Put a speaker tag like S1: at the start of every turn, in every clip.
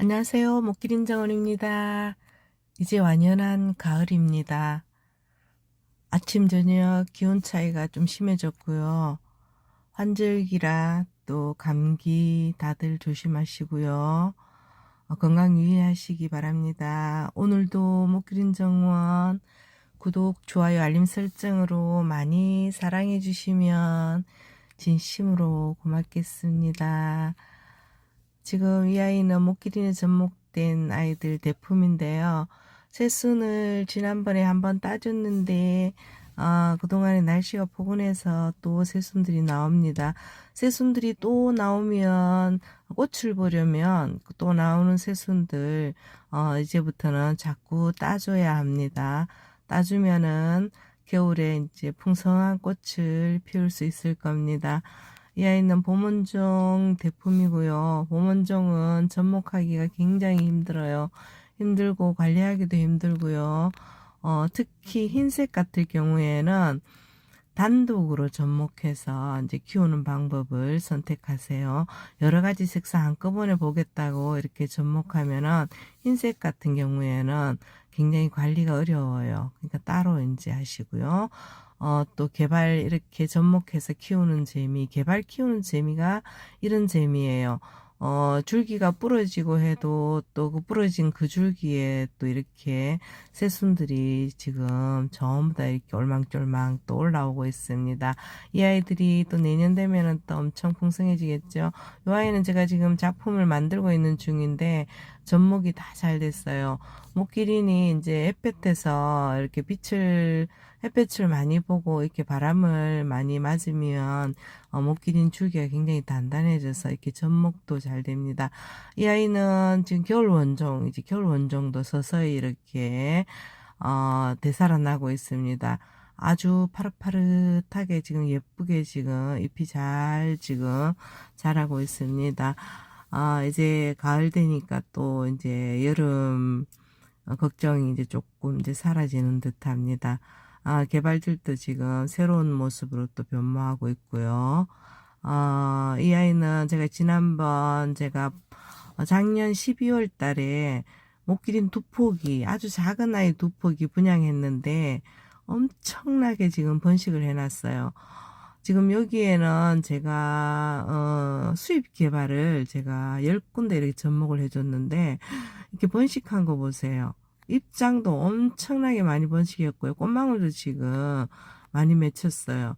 S1: 안녕하세요. 목기린 정원입니다. 이제 완연한 가을입니다. 아침, 저녁 기온 차이가 좀 심해졌고요. 환절기라 또 감기 다들 조심하시고요. 어, 건강 유의하시기 바랍니다. 오늘도 목기린 정원 구독, 좋아요, 알림 설정으로 많이 사랑해 주시면 진심으로 고맙겠습니다. 지금 이 아이는 목기린에 접목된 아이들 대품인데요. 새순을 지난번에 한번 따줬는데 아, 그동안에 날씨가 포근해서 또 새순들이 나옵니다. 새순들이 또 나오면 꽃을 보려면 또 나오는 새순들 어, 이제부터는 자꾸 따줘야 합니다. 따주면은 겨울에 이제 풍성한 꽃을 피울 수 있을 겁니다. 이 아이는 보문종 대품이고요. 보문종은 접목하기가 굉장히 힘들어요. 힘들고 관리하기도 힘들고요. 어, 특히 흰색 같을 경우에는 단독으로 접목해서 이제 키우는 방법을 선택하세요. 여러 가지 색상 한꺼번에 보겠다고 이렇게 접목하면은 흰색 같은 경우에는 굉장히 관리가 어려워요. 그러니까 따로 이제 하시고요. 어, 또 개발 이렇게 접목해서 키우는 재미, 개발 키우는 재미가 이런 재미예요. 어, 줄기가 부러지고 해도 또 그 부러진 그 줄기에 또 이렇게 새순들이 지금 전부 다 이렇게 올망졸망 또 올라오고 있습니다. 이 아이들이 또 내년 되면은 또 엄청 풍성해지겠죠. 이 아이는 제가 지금 작품을 만들고 있는 중인데 접목이 다 잘 됐어요. 목기린이 이제 햇볕에서 이렇게 빛을 햇볕을 많이 보고 이렇게 바람을 많이 맞으면 어, 목기린 줄기가 굉장히 단단해져서 이렇게 접목도 잘 됩니다. 이 아이는 지금 겨울 원종, 이제 겨울 원종도 서서히 이렇게 어, 되살아나고 있습니다. 아주 파릇파릇하게 지금 예쁘게 지금 잎이 잘 지금 자라고 있습니다. 아, 이제 가을 되니까 또 이제 여름 어, 걱정이 이제 조금 이제 사라지는 듯 합니다. 아, 개발들도 지금 새로운 모습으로 또 변모하고 있고요. 아, 이 아이는 제가 지난번 제가 작년 12월 달에 목기린 두 포기, 아주 작은 아이 두 포기 분양했는데 엄청나게 지금 번식을 해놨어요. 지금 여기에는 제가 어, 수입 개발을 제가 열 군데 이렇게 접목을 해줬는데 이렇게 번식한 거 보세요. 입장도 엄청나게 많이 번식했고요. 꽃망울도 지금 많이 맺혔어요.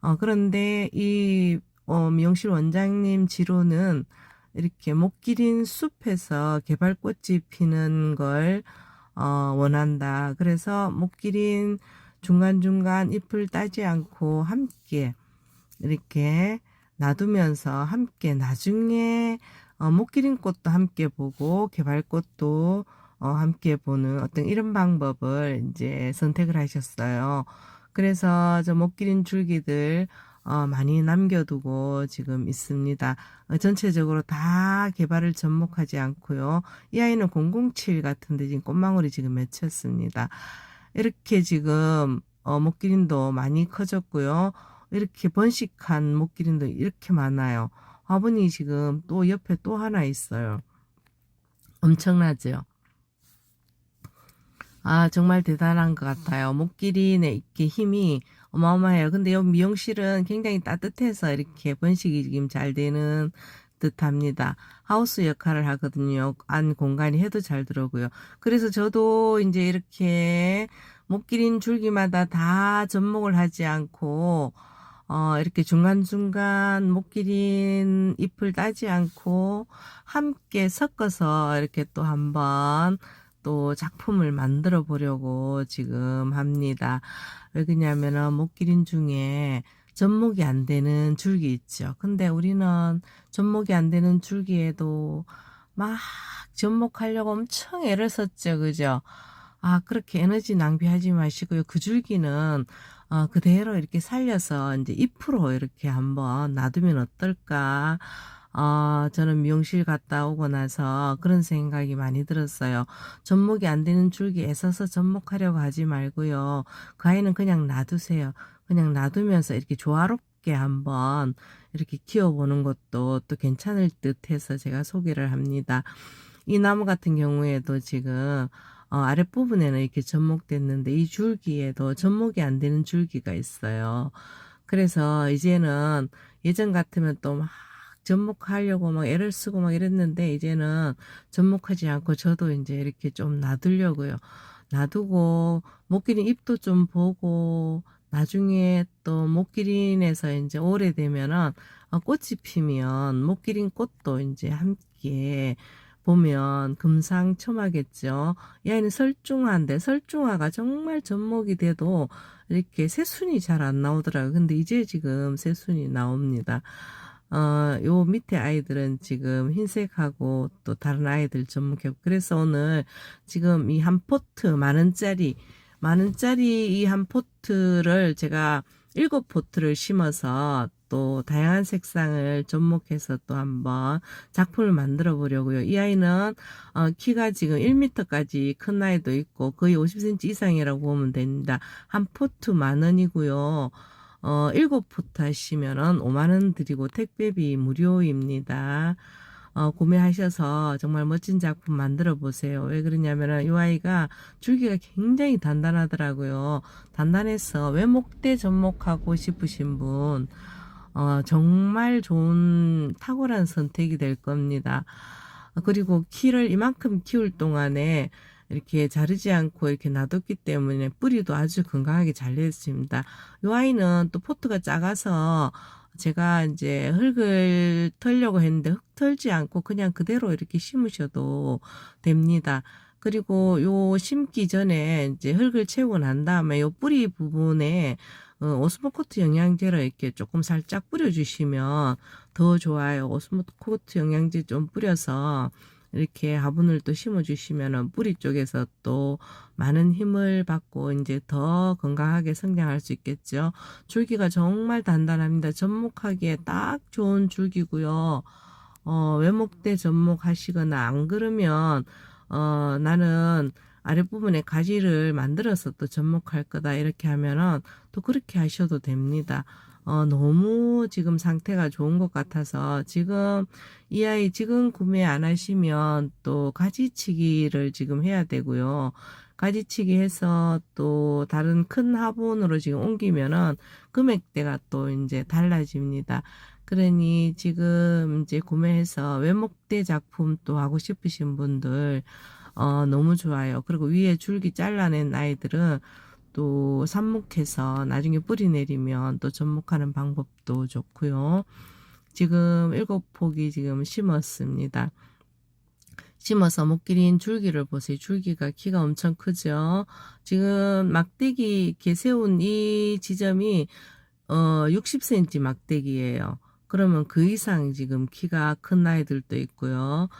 S1: 어, 그런데 이 어, 미용실 원장님 지로는 이렇게 목기린 숲에서 개발꽃이 피는 걸 어, 원한다. 그래서 목기린 중간중간 잎을 따지 않고 함께 이렇게 놔두면서 함께 나중에 어, 목기린 꽃도 함께 보고 개발꽃도 어, 함께 보는 어떤 이런 방법을 이제 선택을 하셨어요. 그래서 저 목기린 줄기들 어, 많이 남겨두고 지금 있습니다. 어, 전체적으로 다 개발을 접목하지 않고요. 이 아이는 007 같은데 지금 꽃망울이 지금 맺혔습니다. 이렇게 지금 어, 목기린도 많이 커졌고요. 이렇게 번식한 목기린도 이렇게 많아요. 화분이 지금 또 옆에 또 하나 있어요. 엄청나죠? 아, 정말 대단한 것 같아요. 목기린의 이렇게 힘이 어마어마해요. 근데 여기 미용실은 굉장히 따뜻해서 이렇게 번식이 지금 잘 되는 듯 합니다. 하우스 역할을 하거든요. 안 공간이 해도 잘 들어오고요. 그래서 저도 이제 이렇게 목기린 줄기마다 다 접목을 하지 않고 어, 이렇게 중간중간 목기린 잎을 따지 않고 함께 섞어서 이렇게 또 한번 또 작품을 만들어 보려고 지금 합니다. 왜 그러냐면은 목기린 중에 접목이 안 되는 줄기 있죠. 근데 우리는 접목이 안 되는 줄기에도 막 접목하려고 엄청 애를 썼죠. 그죠? 아, 그렇게 에너지 낭비하지 마시고요. 그 줄기는 어, 그대로 이렇게 살려서 이제 잎으로 이렇게 한번 놔두면 어떨까? 어, 저는 미용실 갔다 오고 나서 그런 생각이 많이 들었어요. 접목이 안 되는 줄기 애써서 접목하려고 하지 말고요. 그 아이는 그냥 놔두세요. 그냥 놔두면서 이렇게 조화롭게 한번 이렇게 키워보는 것도 또 괜찮을 듯 해서 제가 소개를 합니다. 이 나무 같은 경우에도 지금 어, 아랫부분에는 이렇게 접목됐는데 이 줄기에도 접목이 안 되는 줄기가 있어요. 그래서 이제는 예전 같으면 또 막 접목하려고 막 애를 쓰고 막 이랬는데 이제는 접목하지 않고 저도 이제 이렇게 좀 놔두려고요. 놔두고 목기린 잎도 좀 보고 나중에 또 목기린에서 이제 오래되면은 어, 꽃이 피면 목기린 꽃도 이제 함께 보면 금상첨화겠죠. 이 아이는 설중화인데 설중화가 정말 접목이 돼도 이렇게 새순이 잘 안 나오더라고요. 근데 이제 지금 새순이 나옵니다. 어, 요 밑에 아이들은 지금 흰색하고 또 다른 아이들 접목했고 그래서 오늘 지금 이 한 포트 만 원짜리 만 원짜리 이 한 포트를 제가 일곱 포트를 심어서 또 다양한 색상을 접목해서 또 한번 작품을 만들어 보려고요. 이 아이는 어, 키가 지금 1m까지 큰 아이도 있고 거의 50cm 이상이라고 보면 됩니다. 한 포트 만 원이고요. 어, 7포트 하시면은 5만원 드리고 택배비 무료입니다. 어, 구매하셔서 정말 멋진 작품 만들어 보세요. 왜 그러냐면은 이 아이가 줄기가 굉장히 단단하더라고요. 단단해서 외목대 접목하고 싶으신 분, 어, 정말 좋은 탁월한 선택이 될 겁니다. 어, 그리고 키를 이만큼 키울 동안에 이렇게 자르지 않고 이렇게 놔뒀기 때문에 뿌리도 아주 건강하게 잘 됐습니다. 이 아이는 또 포트가 작아서 제가 이제 흙을 털려고 했는데 흙 털지 않고 그냥 그대로 이렇게 심으셔도 됩니다. 그리고 요 심기 전에 이제 흙을 채우고 난 다음에 요 뿌리 부분에 어, 오스모코트 영양제를 이렇게 조금 살짝 뿌려주시면 더 좋아요. 오스모코트 영양제 좀 뿌려서 이렇게 화분을 또 심어주시면은 뿌리 쪽에서 또 많은 힘을 받고 이제 더 건강하게 성장할 수 있겠죠. 줄기가 정말 단단합니다. 접목하기에 딱 좋은 줄기고요. 어, 외목대 접목하시거나 안 그러면 어, 나는 아랫부분에 가지를 만들어서 또 접목할 거다 이렇게 하면은 또 그렇게 하셔도 됩니다. 어, 너무 지금 상태가 좋은 것 같아서 지금 이 아이 지금 구매 안 하시면 또 가지치기를 지금 해야 되고요. 가지치기 해서 또 다른 큰 화분으로 지금 옮기면은 금액대가 또 이제 달라집니다. 그러니 지금 이제 구매해서 외목대 작품 또 하고 싶으신 분들 어, 너무 좋아요. 그리고 위에 줄기 잘라낸 아이들은 또 삽목해서 나중에 뿌리 내리면 또 접목하는 방법도 좋고요. 지금 일곱 폭이 지금 심었습니다. 심어서 못 기린 줄기를 보세요. 줄기가 키가 엄청 크죠. 지금 막대기 이렇게 세운 이 지점이 어 60cm 막대기예요. 그러면 그 이상 지금 키가 큰 아이들도 있고요.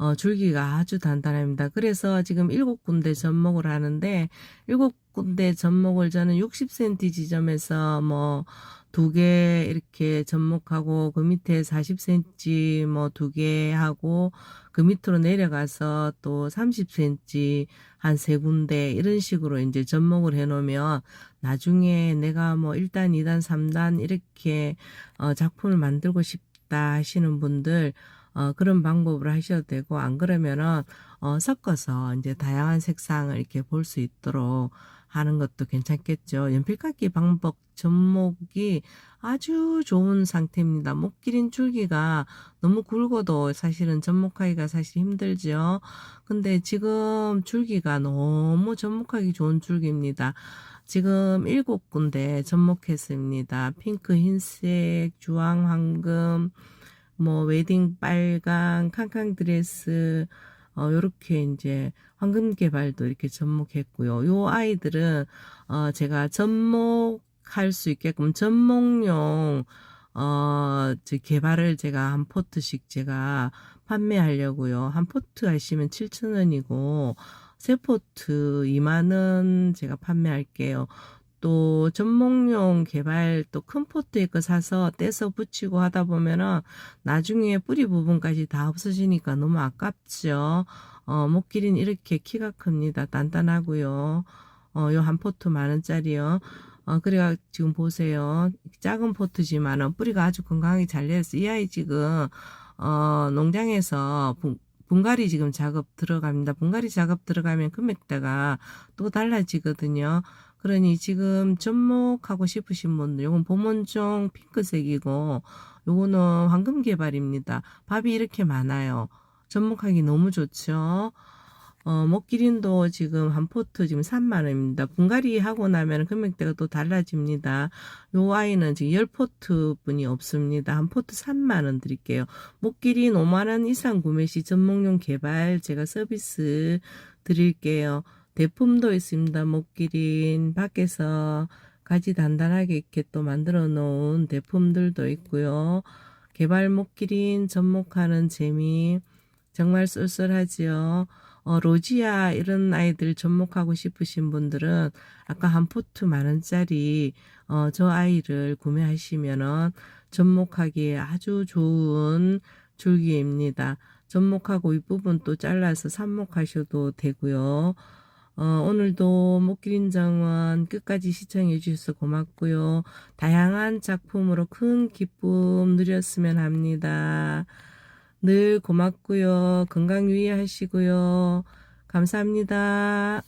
S1: 어, 줄기가 아주 단단합니다. 그래서 지금 일곱 군데 접목을 하는데 일곱 군데 접목을 저는 60cm 지점에서 뭐 두 개 이렇게 접목하고 그 밑에 40cm 뭐 두 개 하고 그 밑으로 내려가서 또 30cm 한 세 군데 이런 식으로 이제 접목을 해 놓으면 나중에 내가 뭐 1단, 2단, 3단 이렇게 어 작품을 만들고 싶다 하시는 분들 어, 그런 방법으로 하셔도 되고, 안 그러면은, 어, 섞어서 이제 다양한 색상을 이렇게 볼 수 있도록 하는 것도 괜찮겠죠. 연필깎이 방법 접목이 아주 좋은 상태입니다. 목 기린 줄기가 너무 굵어도 사실은 접목하기가 사실 힘들죠. 근데 지금 줄기가 너무 접목하기 좋은 줄기입니다. 지금 일곱 군데 접목했습니다. 핑크, 흰색, 주황, 황금, 뭐 웨딩 빨강, 캉캉 드레스 어 요렇게 이제 황금 개발도 이렇게 접목했고요. 요 아이들은 어 제가 접목할 수 있게끔 접목용 어저 개발을 제가 한 포트씩 제가 판매하려고요. 한 포트 하시면 7,000원이고 세 포트 2만 원 제가 판매할게요. 또 접목용 개발 또 큰 포트에 거 사서 떼서 붙이고 하다 보면은 나중에 뿌리 부분까지 다 없어지니까 너무 아깝죠. 어, 목길이는 이렇게 키가 큽니다. 단단하고요. 어, 요 한 포트 만 원짜리요. 어, 그래가 지금 보세요. 작은 포트지만은 뿌리가 아주 건강하게 잘 됐어. 이 아이 지금, 어, 농장에서 분갈이 지금 작업 들어갑니다. 분갈이 작업 들어가면 금액대가 또 달라지거든요. 그러니 지금 접목하고 싶으신 분들, 요건 보문종 핑크색이고, 요거는 황금 개발입니다. 밥이 이렇게 많아요. 접목하기 너무 좋죠. 어, 목기린도 지금 한 포트 지금 3만원입니다. 분갈이 하고 나면 금액대가 또 달라집니다. 요 아이는 지금 10포트 분이 없습니다. 한 포트 3만원 드릴게요. 목기린 5만원 이상 구매 시 전목용 개발 제가 서비스 드릴게요. 대품도 있습니다. 목기린 밖에서 가지 단단하게 이렇게 또 만들어 놓은 대품들도 있고요. 개발 목기린 접목하는 재미 정말 쏠쏠하지요. 어, 로지아 이런 아이들 접목하고 싶으신 분들은 아까 한 포트 만 원짜리 어, 저 아이를 구매하시면은 접목하기에 아주 좋은 줄기입니다. 접목하고 윗부분 또 잘라서 삽목하셔도 되고요. 어, 오늘도 목기린 정원 끝까지 시청해 주셔서 고맙고요. 다양한 작품으로 큰 기쁨 누렸으면 합니다. 늘 고맙고요. 건강 유의하시고요. 감사합니다.